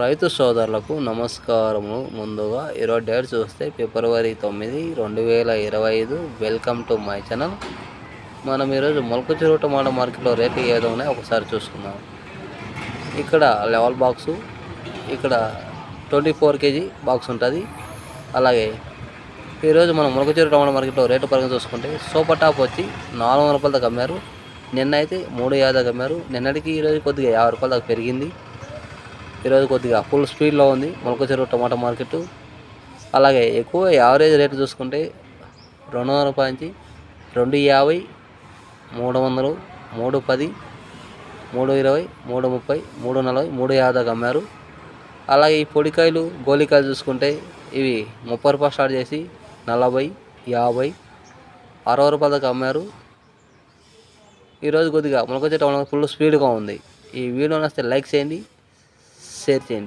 రైతు సోదరులకు నమస్కారము. ముందుగా ఈరోజు డేట్ చూస్తే ఫిబ్రవరి తొమ్మిది రెండు వేల ఇరవై ఐదు వెల్కమ్ టు మై ఛానల్. మనం ఈరోజు మొలక చెరువు టమాటా మార్కెట్లో రేట్లు ఏదో విధంగా ఉన్నాయో ఒకసారి చూసుకుందాం. ఇక్కడ లెవెల్ బాక్సు ఇక్కడ ట్వంటీ ఫోర్ కేజీ బాక్స్ ఉంటుంది. అలాగే ఈరోజు మనం మొలక చెరువు టమాటా మార్కెట్లో రేటు పరంగా చూసుకుంటే సూపర్ టాప్ వచ్చి నాలుగు వందల రూపాయల దాకా అమ్మారు. నిన్న అయితే మూడు యాభై అమ్మారు. నిన్నటికి ఈరోజు కొద్దిగా యాభై రూపాయల దాకా పెరిగింది. ఈరోజు కొద్దిగా ఫుల్ స్పీడ్లో ఉంది. మొలక చెరువు టమాటా మార్కెట్. అలాగే ఎక్కువ యావరేజ్ రేటు చూసుకుంటే రెండు వందల రూపాయల నుంచి రెండు యాభై మూడు వందలు మూడు పది మూడు ఇరవై మూడు ముప్పై మూడు నలభై మూడు యాభై దాకా అమ్మారు. అలాగే ఈ పొడికాయలు గోలికాయలు చూసుకుంటే ఇవి ముప్పై రూపాయలు స్టార్ట్ చేసి నలభై యాభై అరవై రూపాయల దాకా అమ్మారు. ఈరోజు కొద్దిగా మొలక చెట్టు ఫుల్ స్పీడ్గా ఉంది. ఈ వీడియో నచ్చితే లైక్ చేయండి. షేర్ చేయండి